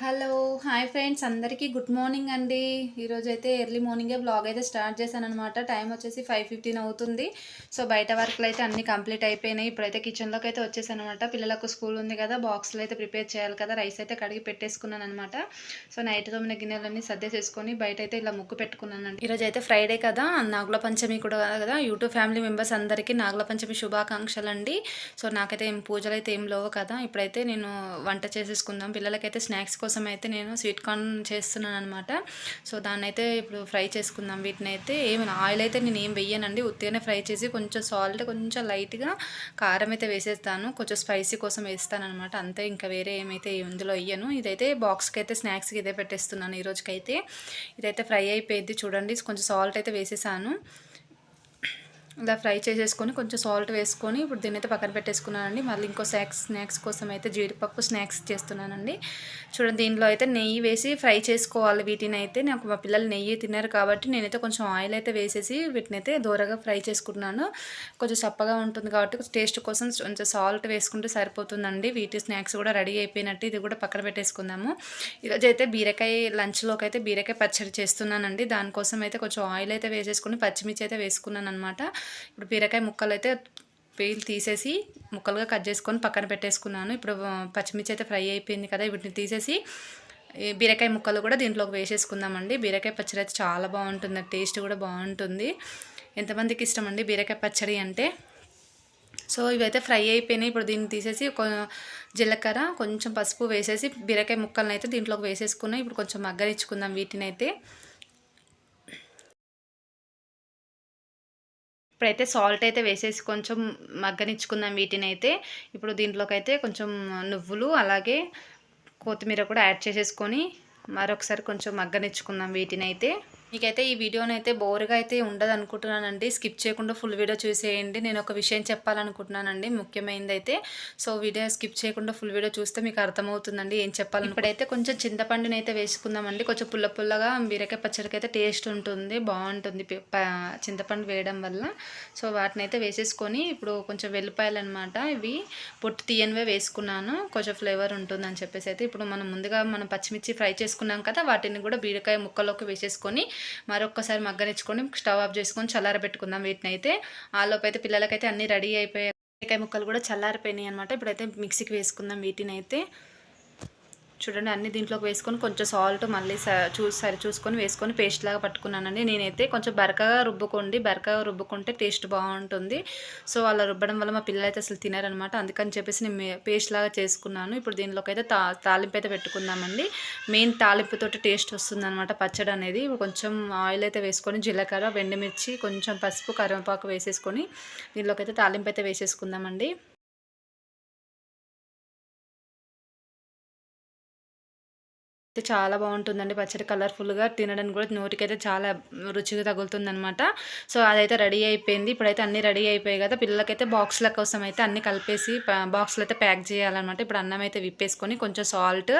Hello hi friends. అందరికీ good morning అండి. ఈరోజు అయితే ఎర్లీ మార్నింగే బ్లాగ్ అయితే స్టార్ట్ చేశాను అనమాట టైం వచ్చేసి ఫైవ్ ఫిఫ్టీన్ అవుతుంది. సో బయట వర్క్లు అయితే అన్ని కంప్లీట్ అయిపోయినాయి. ఇప్పుడైతే కిచెన్లోకి అయితే వచ్చేసాను అనమాట పిల్లలకు స్కూల్ ఉంది కదా బాక్స్లో అయితే ప్రిపేర్ చేయాలి కదా రైస్ అయితే కడిగి పెట్టేసుకున్నాను అనమాట సో నైట్ తొమ్మిది గిన్నెలన్నీ సర్దేసేసుకొని బయట అయితే ఇలా ముక్కు పెట్టుకున్నానండి. ఈరోజు అయితే ఫ్రైడే కదా నాగుల పంచమి కూడా కదా. యూట్యూబ్ ఫ్యామిలీ మెంబర్స్ అందరికీ నాగుల పంచమి శుభాకాంక్షలు అండి సో నాకైతే ఏం పూజలు అయితే ఏం లేవు కదా. ఇప్పుడైతే నేను వంట చేసేసుకుందాం. పిల్లలకైతే స్నాక్స్ కోసం అయితే నేను స్వీట్ కార్న్ చేస్తున్నాను అనమాట సో దాన్ని అయితే ఇప్పుడు ఫ్రై చేసుకుందాం వీటిని అయితే ఏమి ఆయిల్ అయితే నేను ఏం వెయ్యనండి. ఉత్తిగానే ఫ్రై చేసి కొంచెం సాల్ట్ కొంచెం లైట్గా కారం అయితే వేసేస్తాను. కొంచెం స్పైసీ కోసం వేస్తాను అనమాట అంతే ఇంకా వేరే ఏమైతే ఇందులో వేయను ఇదైతే బాక్స్కి అయితే స్నాక్స్కి ఇదే పెట్టేస్తున్నాను ఈ రోజుకైతే ఇదైతే ఫ్రై అయిపోయింది చూడండి. కొంచెం సాల్ట్ అయితే వేసేసాను. ఇలా ఫ్రై చేసేసుకొని కొంచెం సాల్ట్ వేసుకొని ఇప్పుడు దీని అయితే పక్కన పెట్టేసుకున్నానండి. మళ్ళీ ఇంకో స్నాక్స్ స్నాక్స్ కోసం అయితే జీడిపప్పు స్నాక్స్ చేస్తున్నానండి. చూడండి దీనిలో అయితే నెయ్యి వేసి ఫ్రై చేసుకోవాలి వీటిని అయితే. నాకు మా పిల్లలు నెయ్యి తిన్నారు కాబట్టి నేనైతే కొంచెం ఆయిల్ అయితే వేసేసి వీటిని అయితే దూరగా ఫ్రై చేసుకుంటున్నాను కొంచెం చప్పగా ఉంటుంది కాబట్టి టేస్ట్ కోసం కొంచెం సాల్ట్ వేసుకుంటే సరిపోతుందండి. వీటి స్నాక్స్ కూడా రెడీ అయిపోయినట్టు ఇది కూడా పక్కన పెట్టేసుకుందాము. ఈరోజు అయితే బీరకాయ లంచ్లోకి అయితే బీరకాయ పచ్చడి చేస్తున్నానండి. దానికోసం అయితే కొంచెం ఆయిల్ అయితే వేసేసుకుని పచ్చిమిర్చి అయితే వేసుకున్నాను అనమాట ఇప్పుడు బీరకాయ ముక్కలు అయితే పీల్ తీసేసి ముక్కలుగా కట్ చేసుకొని పక్కన పెట్టేసుకున్నాను. ఇప్పుడు పచ్చిమిర్చి అయితే ఫ్రై అయిపోయింది కదా వీటిని తీసేసి బీరకాయ ముక్కలు కూడా దీంట్లోకి వేసేసుకుందామండి. బీరకాయ పచ్చడి అయితే చాలా బాగుంటుంది టేస్ట్ కూడా బాగుంటుంది. ఎంతమందికి ఇష్టం అండి బీరకాయ పచ్చడి అంటే? సో ఇవైతే ఫ్రై అయిపోయినాయి. ఇప్పుడు దీన్ని తీసేసి జీలకర్ర కొంచెం పసుపు వేసేసి బీరకాయ ముక్కలను అయితే దీంట్లోకి వేసేసుకున్నాం ఇప్పుడు కొంచెం మగ్గనిచ్చుకుందాం వీటిని ఇప్పుడైతే సాల్ట్ అయితే వేసేసి కొంచెం మగ్గనిచ్చుకుందాం వీటిని అయితే ఇప్పుడు దీంట్లోకి అయితే కొంచెం నువ్వులు అలాగే కొత్తిమీర కూడా యాడ్ చేసేసుకొని మరొకసారి కొంచెం మగ్గనిచ్చుకుందాం వీటిని అయితే మీకైతే ఈ వీడియోనైతే బోర్గా అయితే ఉండదు అనుకుంటున్నానండి స్కిప్ చేయకుండా ఫుల్ వీడియో చూసేయండి. నేను ఒక విషయం చెప్పాలనుకుంటున్నానండి. ముఖ్యమైనది అయితే సో వీడియో స్కిప్ చేయకుండా ఫుల్ వీడియో చూస్తే మీకు అర్థమవుతుందండి ఏం చెప్పాలి ఇప్పుడైతే కొంచెం చింతపండుని అయితే వేసుకుందామండి. కొంచెం పుల్ల పుల్లగా బీరకాయ పచ్చడికి అయితే టేస్ట్ ఉంటుంది బాగుంటుంది చింతపండు వేయడం వల్ల. సో వాటిని అయితే వేసేసుకొని ఇప్పుడు కొంచెం వెల్లిపాయలు అనమాట ఇవి పొట్టు తీయనివే వేసుకున్నాను. కొంచెం ఫ్లేవర్ ఉంటుందని చెప్పేసి అయితే ఇప్పుడు మనం ముందుగా మనం పచ్చిమిర్చి ఫ్రై చేసుకున్నాం కదా వాటిని కూడా బీరకాయ ముక్కలోకి వేసేసుకొని మరొక్కసారి మగ్గనిచ్చుకొని స్టవ్ ఆఫ్ చేసుకొని చల్లారబెట్టుకుందాం వీటిని అయితే. ఆలోపైతే అయితే పిల్లలకైతే అన్నీ రెడీ అయిపోయాయి. ముక్కలు కూడా చల్లారిపోయినాయి అనమాట ఇప్పుడైతే మిక్సీకి వేసుకుందాం వీటిని అయితే. చూడండి అన్ని దీంట్లోకి వేసుకొని కొంచెం సాల్ట్ మళ్ళీ చూ సరి చూసుకొని వేసుకొని పేస్ట్ లాగా పట్టుకున్నానండి. నేనైతే కొంచెం బరకగా రుబ్బుకోండి. బరకగా రుబ్బుకుంటే టేస్ట్ బాగుంటుంది. సో అలా రుబ్బడం వల్ల మా పిల్లలు అయితే అసలు తినారనమాట. అందుకని చెప్పేసి నేను పేస్ట్ లాగా చేసుకున్నాను. ఇప్పుడు దీనిలోకి అయితే తా తాలింపు అయితే పెట్టుకుందామండి. మెయిన్ తాలింపుతోటి టేస్ట్ వస్తుందన్నమాట పచ్చడి అనేది. కొంచెం ఆయిల్ అయితే వేసుకొని జీలకర్ర వెండిమిర్చి కొంచెం పసుపు కరివేపాకు వేసేసుకొని దీనిలోకి అయితే తాలింపు అయితే వేసేసుకుందామండి. అయితే చాలా బాగుంటుందండి. పచ్చడి కలర్ఫుల్గా తినడానికి కూడా నోటికైతే చాలా రుచిగా తగులుతుందనమాట సో అదైతే రెడీ అయిపోయింది. ఇప్పుడైతే అన్నీ రెడీ అయిపోయాయి కదా. పిల్లలకైతే బాక్స్ల కోసం అయితే అన్నీ కలిపేసి బాక్స్లు అయితే ప్యాక్ చేయాలన్నమాట. ఇప్పుడు అన్నం అయితే విప్పేసుకొని కొంచెం సాల్ట్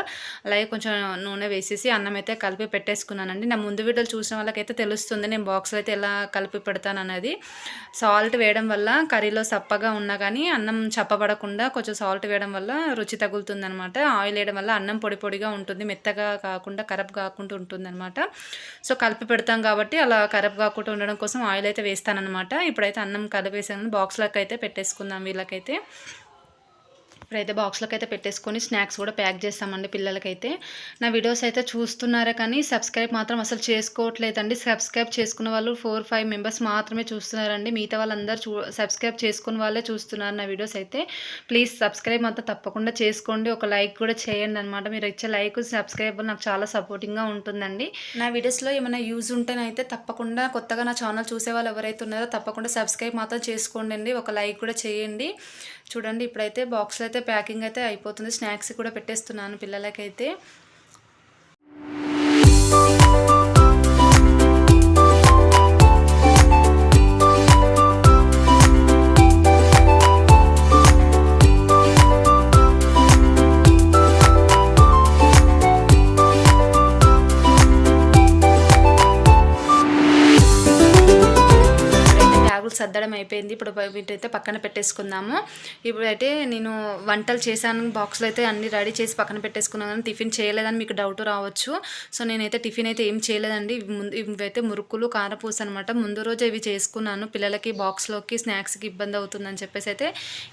అలాగే కొంచెం నూనె వేసేసి అన్నం అయితే కలిపి పెట్టేసుకున్నానండి. నా ముందు వీడియోలు చూసిన వాళ్ళకైతే తెలుస్తుంది నేను బాక్స్లో అయితే ఎలా కలిపి పెడతాను సాల్ట్ వేయడం వల్ల కర్రీలో సప్పగా ఉన్నా కానీ అన్నం చప్పబడకుండా కొంచెం సాల్ట్ వేయడం వల్ల రుచి తగులుతుందనమాట ఆయిల్ వేయడం వల్ల అన్నం పొడి పొడిగా ఉంటుంది. మెత్తగా కాకుండా కరప్ కాకుండా ఉంటుందన్నమాట. సో కలిపి పెడతాం కాబట్టి అలా కరప్ కాకుండా ఉండడం కోసం ఆయిల్ అయితే వేస్తానమాట ఇప్పుడైతే అన్నం కలిపేసాను. బాక్స్లోకి అయితే పెట్టేసుకుందాం వీళ్ళకైతే. ఇప్పుడైతే బాక్స్లోకి అయితే పెట్టేసుకొని స్నాక్స్ కూడా ప్యాక్ చేస్తామండి పిల్లలకైతే. నా వీడియోస్ అయితే చూస్తున్నారా కానీ సబ్స్క్రైబ్ మాత్రం అసలు చేసుకోవట్లేదండి. సబ్స్క్రైబ్ చేసుకున్న వాళ్ళు ఫోర్ ఫైవ్ మెంబర్స్ మాత్రమే చూస్తున్నారండి. మిగతా వాళ్ళందరూ చూ సబ్స్క్రైబ్ చేసుకున్న వాళ్ళే చూస్తున్నారు నా వీడియోస్ అయితే. ప్లీజ్ సబ్స్క్రైబ్ మాత్రం తప్పకుండా చేసుకోండి. ఒక లైక్ కూడా చేయండి అనమాట మీరు ఇచ్చే లైక్ సబ్స్క్రైబ్ నాకు చాలా సపోర్టింగ్గా ఉంటుందండి. నా వీడియోస్లో ఏమైనా యూజ్ ఉంటేనైతే తప్పకుండా కొత్తగా నా ఛానల్ చూసే వాళ్ళు ఎవరైతే ఉన్నారో తప్పకుండా సబ్స్క్రైబ్ మాత్రం చేసుకోండి ఒక లైక్ కూడా చేయండి. చూడండి ఇప్పుడైతే బాక్స్లో అయితే ప్యాకింగ్ అయితే అయిపోతుంది. స్నాక్స్ కూడా పెట్టేస్తున్నాను పిల్లలకైతే. సరుకులు సర్దడం అయిపోయింది. ఇప్పుడు వీటైతే పక్కన పెట్టేసుకుందాము. ఇప్పుడైతే నేను వంటలు చేశాను. బాక్స్లో అయితే అన్ని రెడీ చేసి పక్కన పెట్టేసుకున్నాను కానీ టిఫిన్ చేయలేదని మీకు డౌట్ రావచ్చు. సో నేనైతే టిఫిన్ అయితే ఏం చేయలేదండి. ముందు ఇవైతే మురుకులు కారపూస అనమాట ముందు రోజు ఇవి చేసుకున్నాను. పిల్లలకి బాక్స్లోకి స్నాక్స్కి ఇబ్బంది అవుతుందని చెప్పేసి అయితే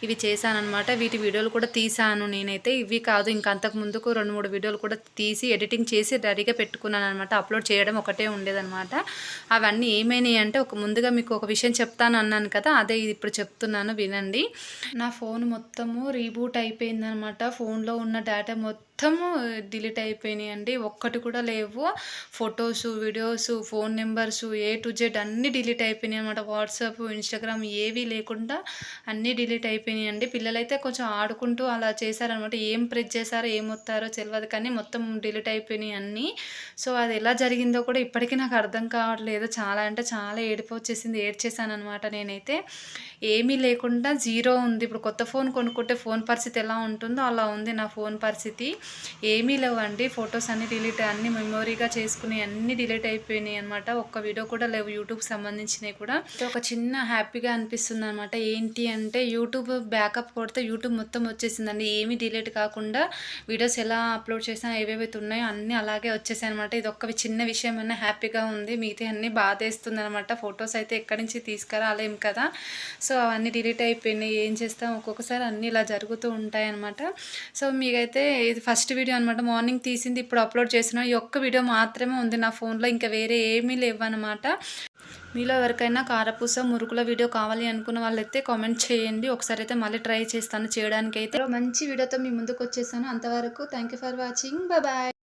ఇవి చేశానమాట వీటి వీడియోలు కూడా తీసాను నేనైతే. ఇవి కాదు ఇంకా అంతకు ముందుకు రెండు మూడు వీడియోలు కూడా తీసి ఎడిటింగ్ చేసి రెడీగా పెట్టుకున్నాను అనమాట అప్లోడ్ చేయడం ఒకటే ఉండేదన్నమాట. అవన్నీ ఏమైనాయి అంటే ఒక ముందుగా మీకు ఒక విషయం చెప్తాను. అన్నాను కదా అదే ఇది ఇప్పుడు చెప్తున్నాను వినండి. నా ఫోన్ మొత్తము రీబూట్ అయిపోయిందనమాట. ఫోన్లో ఉన్న డేటా మొత్తం మొత్తము డిలీట్ అయిపోయినాయి అండి. ఒక్కటి కూడా లేవు. Photos videos phone numbers A to Z అన్నీ డిలీట్ అయిపోయినాయి అనమాట వాట్సాప్ ఇన్స్టాగ్రామ్ ఏవి లేకుండా అన్నీ డిలీట్ అయిపోయినాయి అండి. పిల్లలైతే కొంచెం ఆడుకుంటూ అలా చేశారనమాట ఏం ప్రెస్ చేశారో ఏం వస్తారో తెలియదు కానీ మొత్తం డిలీట్ అయిపోయినాయి అన్నీ. సో అది ఎలా జరిగిందో కూడా ఇప్పటికీ నాకు అర్థం కావట్లేదు. చాలా అంటే చాలా ఏడుపు వచ్చేసింది. ఏడ్చేసాను అనమాట నేనైతే. ఏమీ లేకుండా జీరో ఉంది. ఇప్పుడు కొత్త ఫోన్ కొనుక్కుంటే ఫోన్ పరిస్థితి ఎలా ఉంటుందో అలా ఉంది నా ఫోన్ పరిస్థితి. ఏమీ లేవండి. ఫొటోస్ అన్ని డిలీట్ అన్ని మెమొరీగా చేసుకుని అన్ని డిలీట్ అయిపోయినాయి అనమాట ఒక్క వీడియో కూడా లేవు యూట్యూబ్ సంబంధించినవి కూడా. ఒక చిన్న హ్యాపీగా అనిపిస్తుంది అనమాట ఏంటి అంటే యూట్యూబ్ బ్యాకప్ కొడితే యూట్యూబ్ మొత్తం వచ్చేసిందండి. ఏమీ డిలీట్ కాకుండా వీడియోస్ ఎలా అప్లోడ్ చేసినా ఏవేవైతే ఉన్నాయో అన్నీ అలాగే వచ్చేసాయి అనమాట ఇది ఒక్క చిన్న విషయం అన్న హ్యాపీగా ఉంది. మిగతా అన్ని బాధేస్తుంది అనమాట ఫొటోస్ అయితే ఎక్కడి నుంచి తీసుకురాలేం కదా. సో అవన్నీ డిలీట్ అయిపోయినాయి. ఏం చేస్తాం? ఒక్కొక్కసారి అన్నీ ఇలా జరుగుతూ ఉంటాయి అనమాట సో మీకైతే ఇది ఫస్ట్ వీడియో అనమాట మార్నింగ్ తీసింది ఇప్పుడు అప్లోడ్ చేసిన ఈ ఒక్క వీడియో మాత్రమే ఉంది నా ఫోన్లో ఇంకా వేరే ఏమీ లేవు అనమాట మీలో ఎవరికైనా కారపూస మురుకుల వీడియో కావాలి అనుకున్న వాళ్ళైతే కామెంట్ చేయండి. ఒకసారి అయితే మళ్ళీ ట్రై చేస్తాను చేయడానికి అయితే మంచి వీడియోతో మీ ముందుకు వచ్చేసాను. అంతవరకు thank you for watching. Bye.